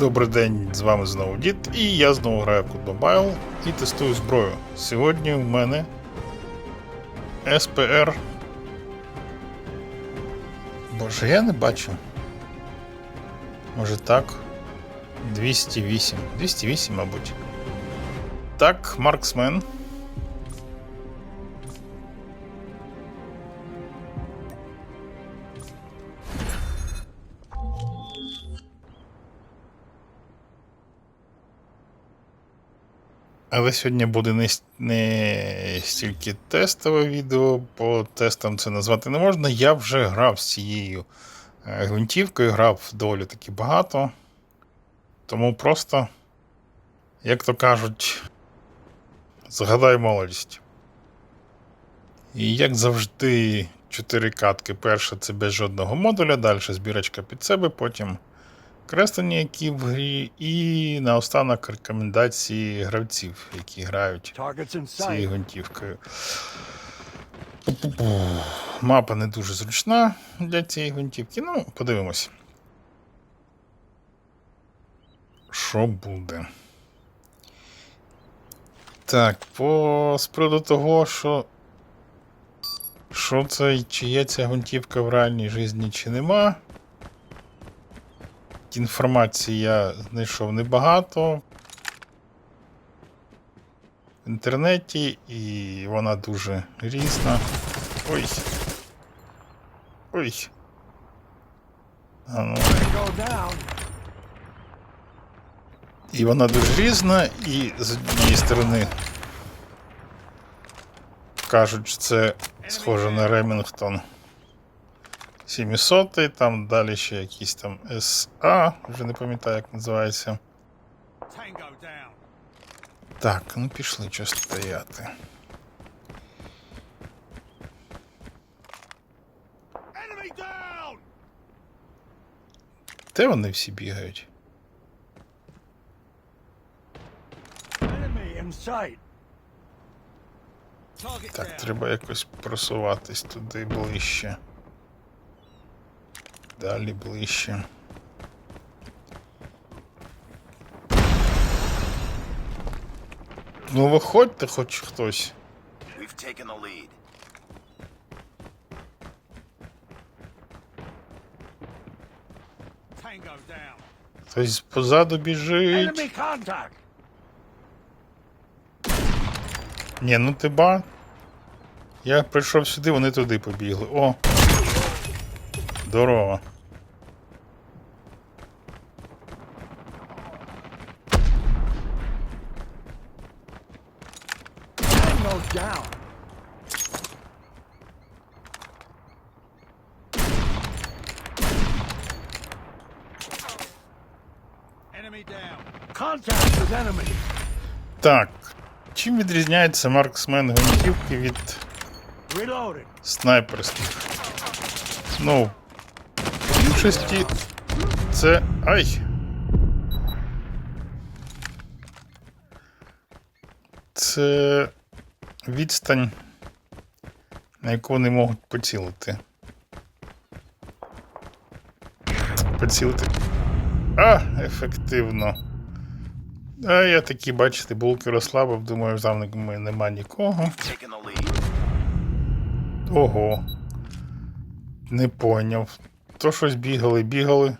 Добрий день, з вами знову Дід, і я знову граю в Code і тестую зброю. Сьогодні в мене СПР. Боже, я не бачу. Може так. 208. 208, мабуть. Так, Марксмен. Але сьогодні буде не, не стільки тестове відео, по тестам це назвати не можна. Я вже грав з цією е, гвинтівкою, грав доволі таки багато. Тому просто, як то кажуть, згадай молодість. І як завжди, чотири катки. Перша це без жодного модуля, далі збірочка під себе, потім креслення, які в грі, і наостанок рекомендації гравців, які грають цією гвинтівкою. Мапа не дуже зручна для цієї гвинтівки. Ну, подивимось. Що буде? Так, по з приводу того, що. Що це, чи є ця гвинтівка в реальній житті, чи нема. Інформації я знайшов небагато в інтернеті, і вона дуже різна. Ой. Ой. А ну. І вона дуже різна, і з однієї сторони кажуть, що це схоже на Ремінгтон 700, там далі ще якийсь там SA, вже не пам'ятаю, як називається. Так, ну пішли що стояти. Де вони всі бігають? Так, треба якось просуватись туди ближче. Далі ближче. Ну виходьте хоч хтось. We've taken the lead. Tango down. Хтось позаду біжить. Ні, ну ти ба. Я прийшов сюди, вони туди побігли. О! Здорово. Так. Чим відрізняється марксмен гвинтівки від снайперських? Ну, більшості це. Ай! Це відстань, на яку вони можуть поцілити. Поцілити. А, ефективно. А я такі, бачите, булки розслабив, думаю, там нема нікого. Ого. Не поняв. То щось бігали, бігали.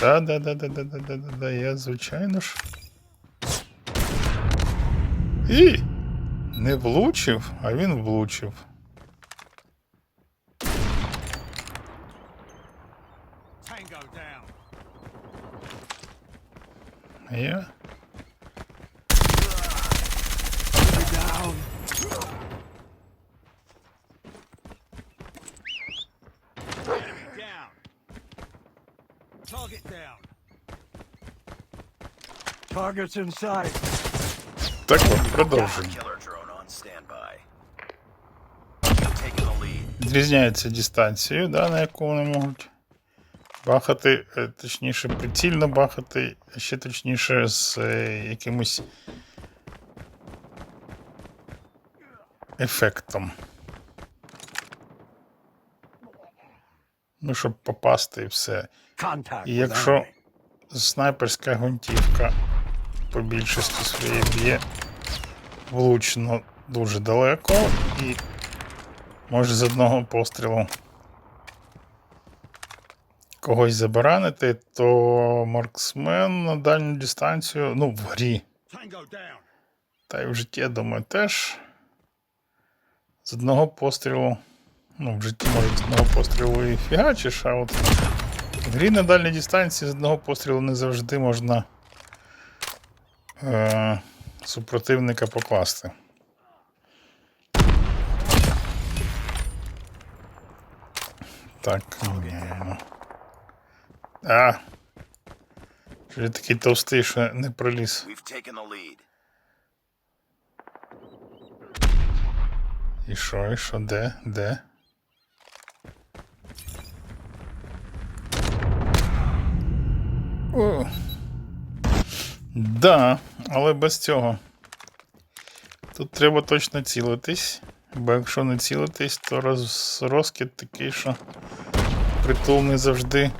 Та-да-да-да-да-да-да-да, я звичайно ж. І! Не влучив, а він влучив. Я Targets in sight. Так от, продовжуємо. The lead. Відрізняється дистанцією, да, на яку вони можуть бахати, е, точніше, прицільно бахати, а ще точніше з е, якимось ефектом. Ну, щоб попасти і все. І якщо снайперська гвинтівка по більшості своєї б'є влучно дуже далеко і може з одного пострілу когось забаранити, то марксмен на дальню дистанцію, ну, в грі, та й в житті, я думаю, теж з одного пострілу. Ну, в житті може з одного пострілу і фігачиш, а от в грі на дальній дистанції з одного пострілу не завжди можна е, супротивника покласти. Так, міняємо. А! Що я такий товстий, що не проліз. І що, і що, де? Де? О. Да, але без цього. Тут треба точно цілитись, бо якщо не цілитись, то роз... розкид такий, що притул не завжди.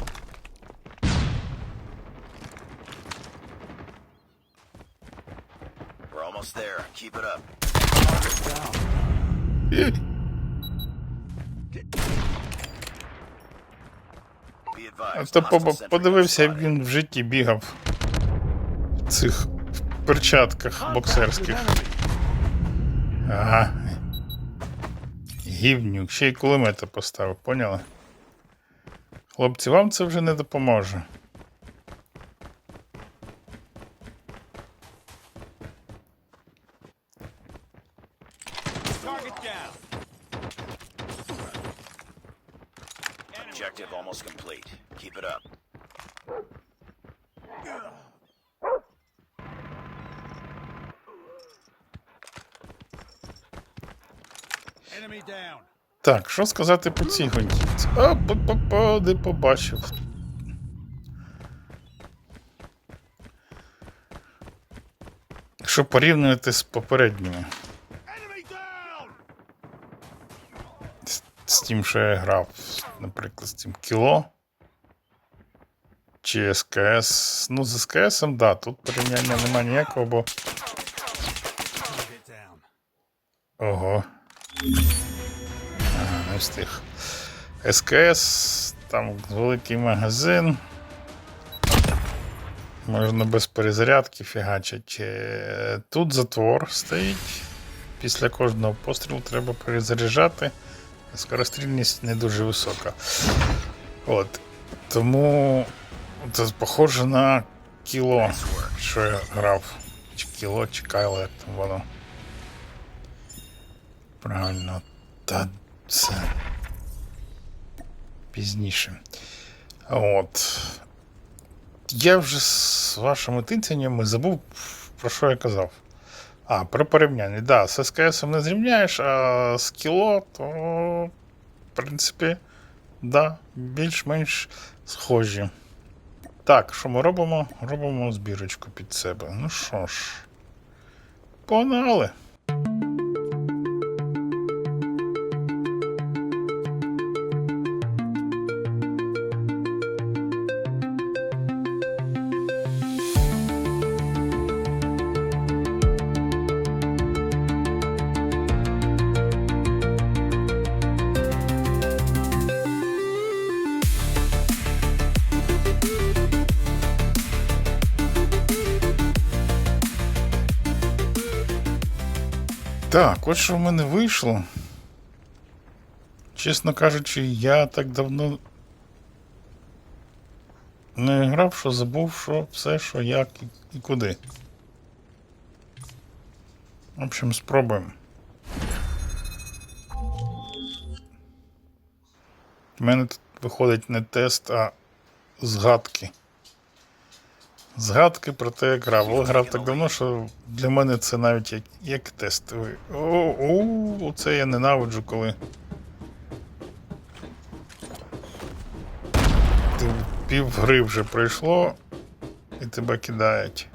А то подивився, як він в житті бігав цих перчатках боксерських. Ага. Гівнюк, ще й кулемета поставив, поняли? Хлопці, вам це вже не допоможе. Target down. Objective almost complete. Keep it up. Enemy down. Так, що сказати по цій гвинтівці? А, па-па-па, не побачив. Якщо порівнювати з попередніми, з, тим, що я грав, наприклад, з цим кіло. Чи СКС. Ну, з СКС, да, тут порівняння немає ніякого, бо. Ого. Встиг. СКС, там великий магазин. Можна без перезарядки фігачить. Е, Тут затвор стоїть. Після кожного пострілу треба перезаряджати. Скорострільність не дуже висока. От. Тому це похоже на кіло, що я грав. Чи кіло, чи кайло, як там воно. Правильно, та це пізніше. От. Я вже з вашими тинцяннями забув, про що я казав. А, про порівняння. Да, з СКС не зрівняєш, а з кіло, то, в принципі, да, більш-менш схожі. Так, що ми робимо? Робимо збірочку під себе. Ну що ж, погнали. Так, от що в мене вийшло. Чесно кажучи, я так давно не грав, що забув, що все, що як і, куди. В общем, спробуємо. У мене тут виходить не тест, а згадки. Згадки про те, як грав. Але грав так давно, що для мене це навіть як, як тестовий. О, о, це я ненавиджу, коли. Пів гри вже пройшло, і тебе кидають.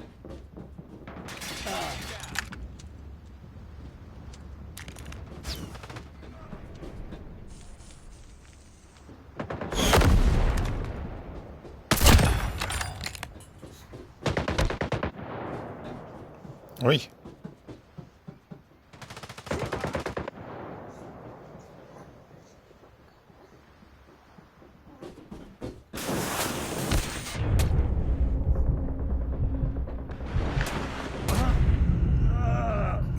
Ой.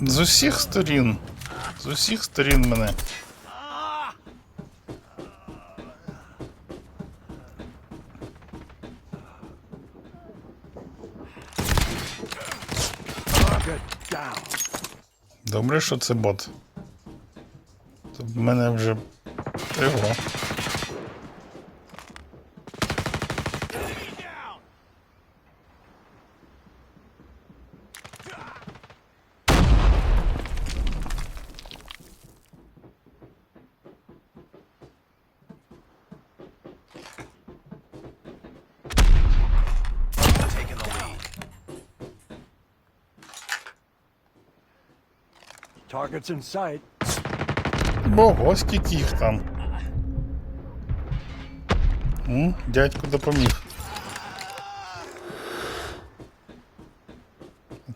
З усіх сторін. З усіх сторін мене. Target down. Добре, що це бот. Тут в мене вже. Його. Taking the lead. Targets in sight. Бого, скільки їх там. М, дядько допоміг.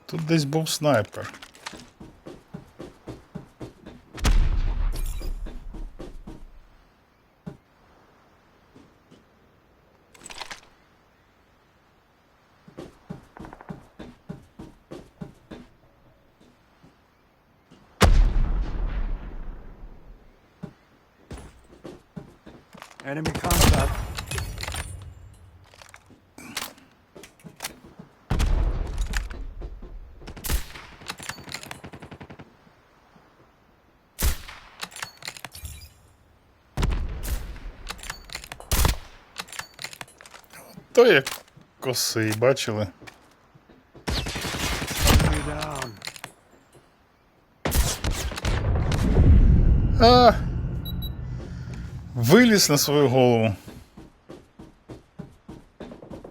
Тут десь був снайпер. Enemy contact. То як косий, бачили? А! Виліз на свою голову.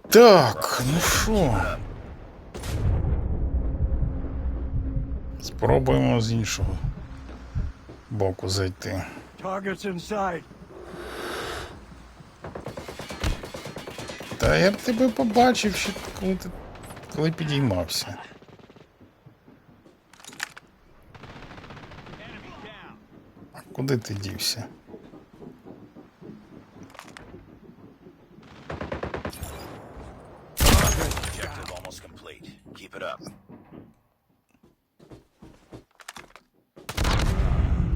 Так, ну що? Спробуємо з іншого боку зайти. Targets in. Та я б тебе побачив ще коли ти коли підіймався. А куди ти дівся?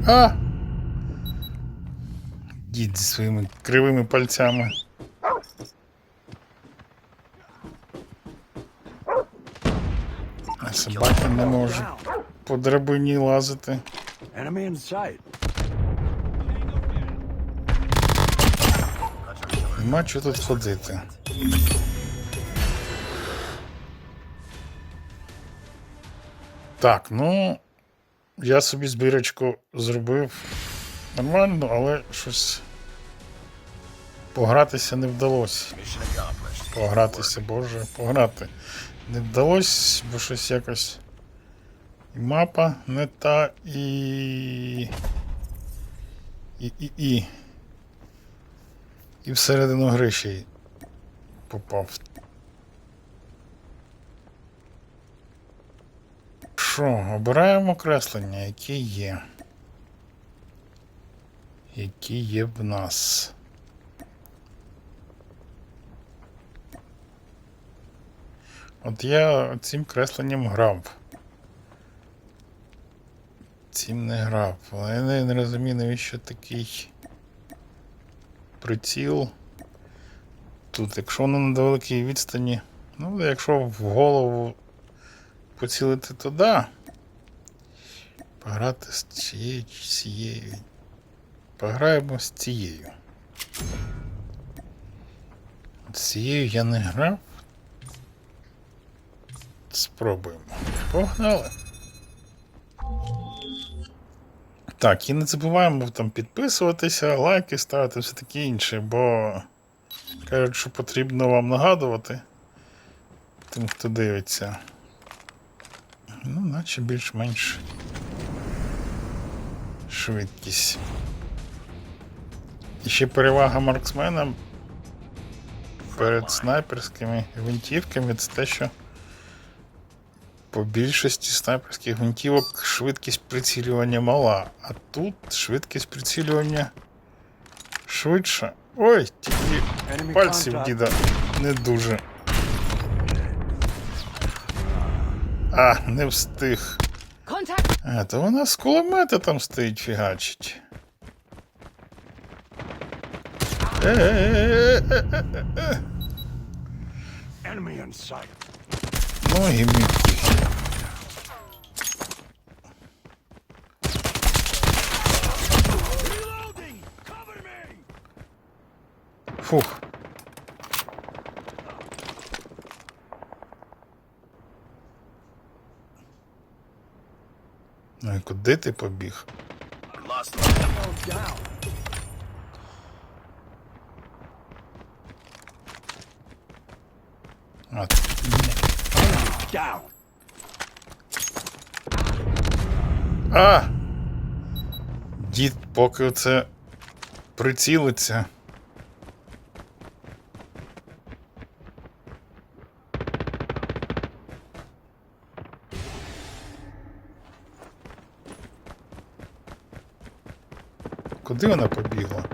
А! Дід зі своїми кривими пальцями. Собаки не може по драбині лазити. Нема чого тут ходити. Так, ну. Я собі збірочку зробив нормально, але щось погратися не вдалося. Погратися, боже, пограти. Не вдалося, бо щось якось. І мапа не та, і. І. І. І, і всередину гри ще й попав. Що, обираємо креслення, які є. Які є в нас. От я цим кресленням грав. Цим не грав. Але я не, розумію, навіщо такий приціл. Тут, якщо воно на великій відстані. Ну, якщо в голову поцілити туди. Пограти з цією чи цією. Пограємо з цією. З цією я не грав. Спробуємо. Погнали. Так, і не забуваємо там підписуватися, лайки ставити, все таке інше, бо кажуть, що потрібно вам нагадувати тим, хто дивиться. Ну, наче більш-менш швидкість. І ще перевага марксмена перед снайперськими гвинтівками це те, що По більшості снайперських гвинтівок швидкість прицілювання мала, а тут швидкість прицілювання швидша. Ой, тільки пальці в діда не дуже. А, не встиг. А, то вона з кулемета там стоїть фігачить. Е-е-е-е-е-е. Enemy. Ну, гімніки. Reloading! Фух. Ну і куди ти побіг? А, а! Дід, поки оце прицілиться. Куди вона побігла?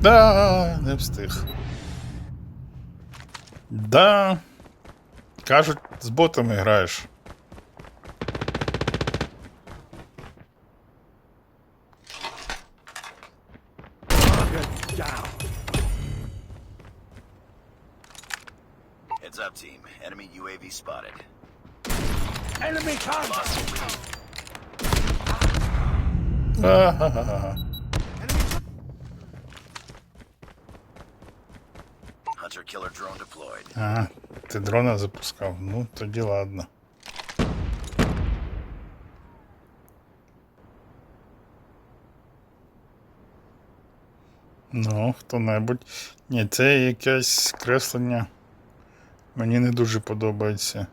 Да, не встиг. Да. Кажуть, з ботами граєш. Ага. Ти дрона запускав. Ну, тоді ладно. Ну, хто-небудь. Ні, це якесь креслення. Мені не дуже подобається.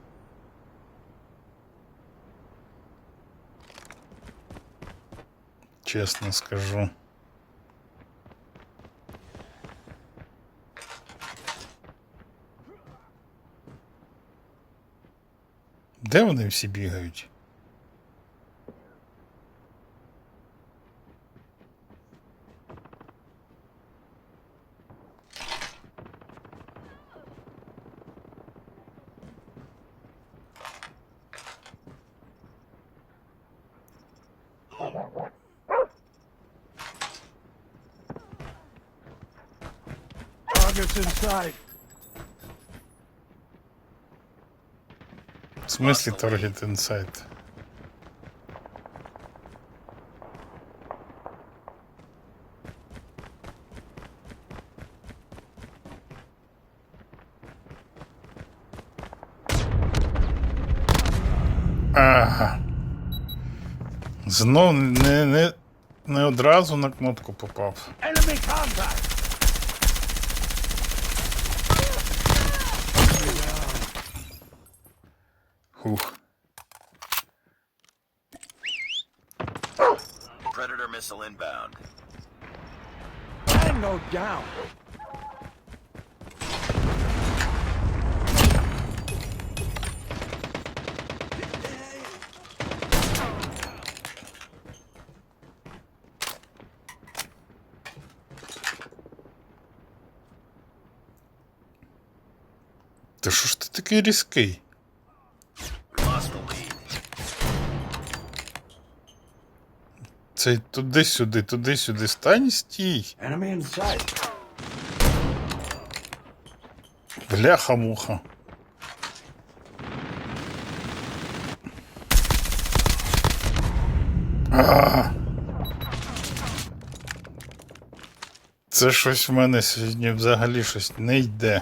Чесно скажу. Де вони всі бігають? Sight. В смислі Target Insight? Ага. Знов не, не, не одразу на кнопку попав. Enemy contact! Хух. Predator missile inbound. Tango down. Та що ж ти такий різкий? Цей туди-сюди, туди-сюди. Стань стій. Бляха-муха. Це щось в мене сьогодні взагалі щось не йде.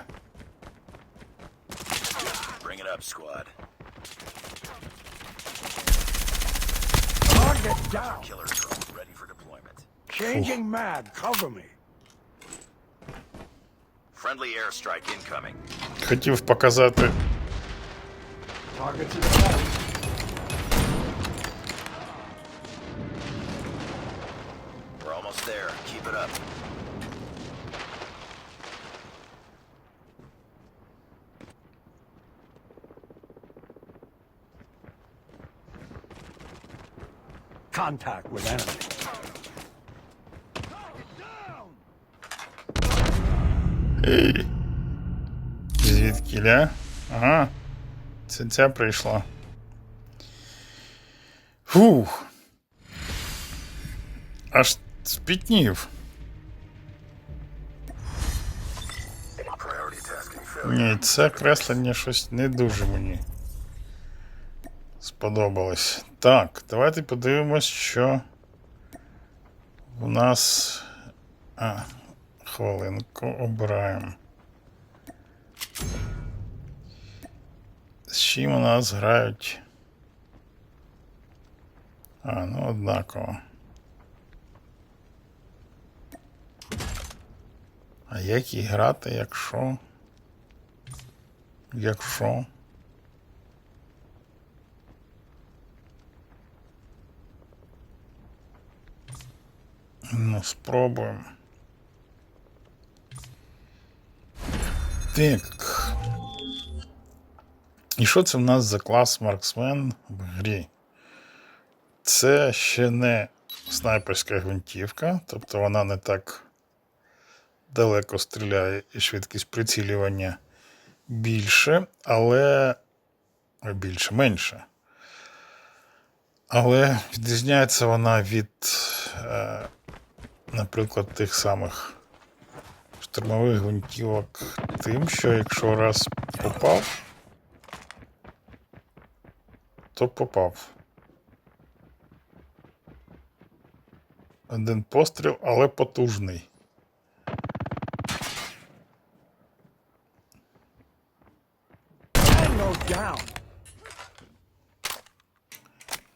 Cover me. Friendly airstrike incoming. Хотів показати. Target to. We're almost there. Keep it up. Contact with enemy. Ей. Звідкіля? Ага. Це ця прийшла. Фух. Аж спітнів. Ні, це креслення щось не дуже мені сподобалось. Так, давайте подивимось, що у нас. А, хвилинку обираємо. З чим у нас грають? А, ну однаково. А як і грати, якщо. Якщо. Ну, спробуємо. Так. І що це в нас за клас марксмен в грі? Це ще не снайперська гвинтівка, тобто вона не так далеко стріляє і швидкість прицілювання більше, але більше, менше. Але відрізняється вона від, е, наприклад, тих самих штурмових гвинтівок тим, що якщо раз попав, то попав. Один постріл, але потужний.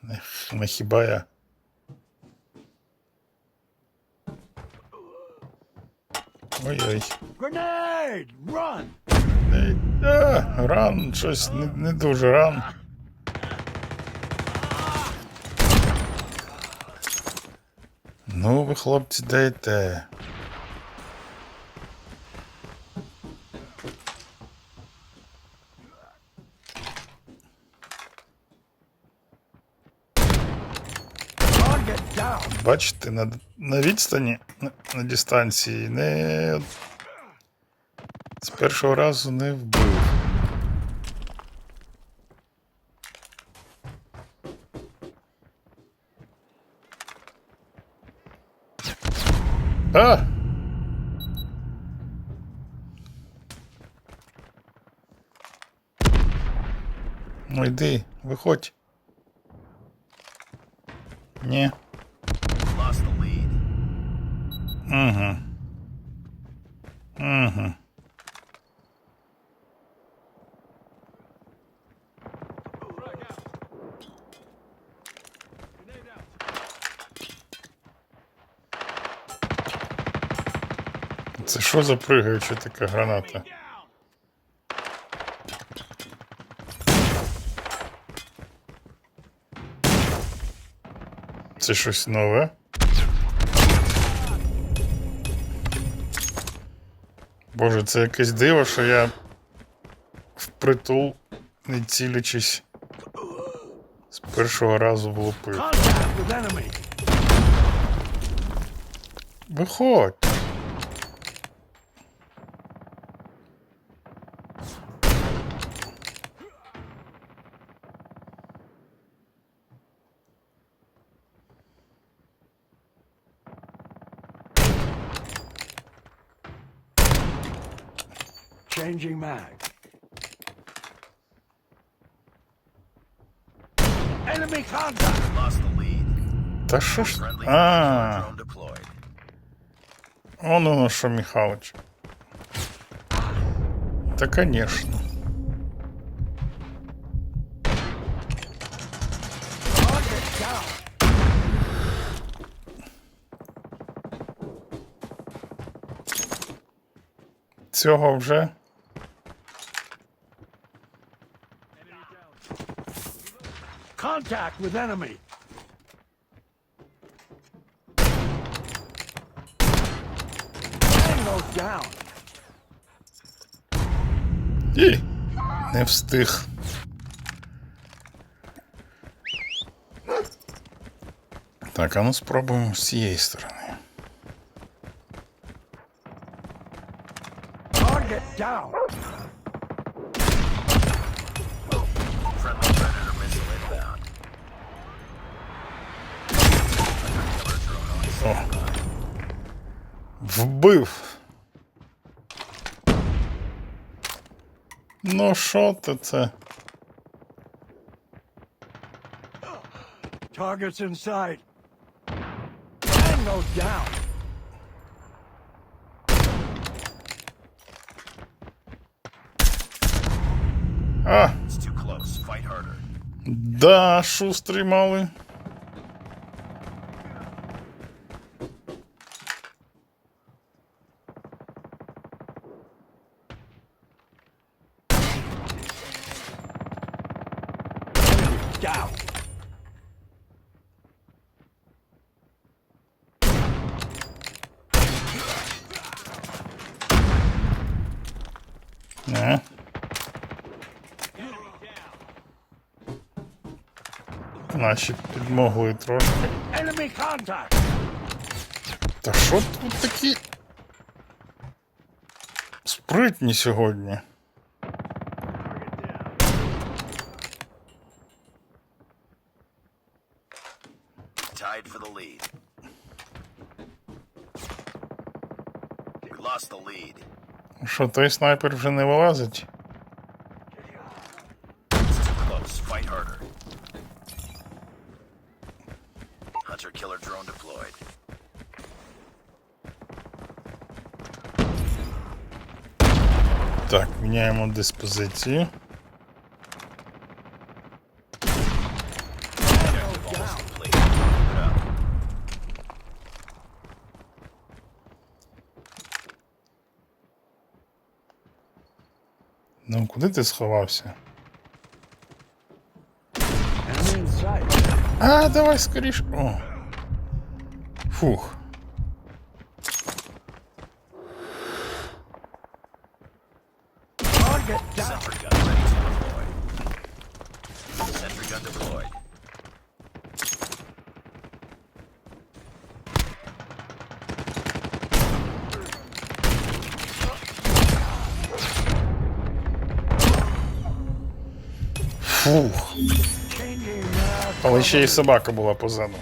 Не, не хіба я. Ой-ой. Grenade! Run! Ей, ран, щось не, не дуже ран. Ну, ви, хлопці, дайте. Target down. Бачите, на, на відстані, на, на дистанції не. З першого разу не вбив. А! Ну йди, виходь. Ні. Угу. Угу. Це що за пригаюча така граната? Це щось нове? Боже, це якесь диво, що я впритул, не цілячись, з першого разу влупив. Виходь. Changing mag. Enemy contact. Lost the lead. Та що ж? А, drone deployed. он воно що, Михалыч. Та, конечно. Цього вже. Contact with enemy. Tango down. І не встиг. Так, а ну спробуємо з цієї сторони. Target down. Вбив. Ну, що ти це? Targets in sight. Tango down. А, It's too close. Fight harder. да, шустрий малий. Наші підмогли трошки. Enemy contact. Та що тут такі спритні сьогодні? Tied for the lead. We lost the lead. Що, той снайпер вже не вилазить? Міняємо диспозицію. Ну, куди ти сховався? А, давай скоріш. О. Фух. Фух. Changing uh, Але ще й собака була позаду.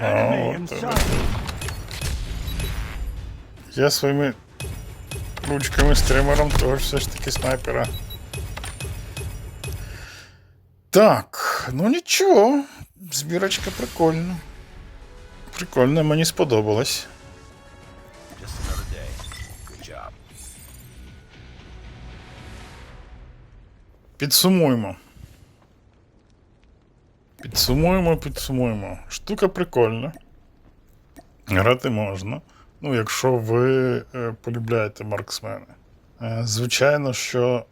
enemy О, in от тебе. sight. Я своїми ручками з тримером того ж все ж таки снайпера. Так, ну нічого. Збірочка прикольна. Прикольно, мені сподобалось. Підсумуємо. Підсумуємо, підсумуємо. Штука прикольна. Грати можна. Ну, якщо ви е, полюбляєте марксмени. Е, звичайно, що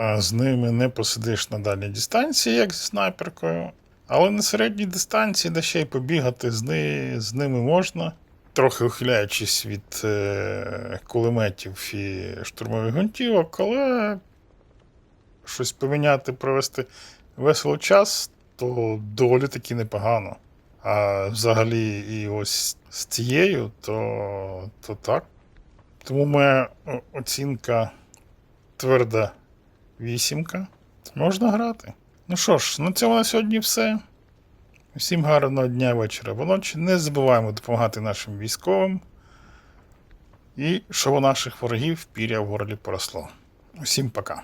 е, з ними не посидиш на дальній дистанції, як зі снайперкою. Але на середній дистанції, де ще й побігати з, ни, з ними можна. Трохи ухиляючись від кулеметів і штурмових гвинтівок, але щось поміняти, провести весело час, то доволі таки непогано. А взагалі, і ось з цією, то, то так. Тому моя оцінка тверда вісімка. Можна грати. Ну що ж, на цьому на сьогодні все. Всім гарного дня, вечора, або ночі. Не забуваємо допомагати нашим військовим. І щоб у наших ворогів піря в горлі поросло. Усім пока.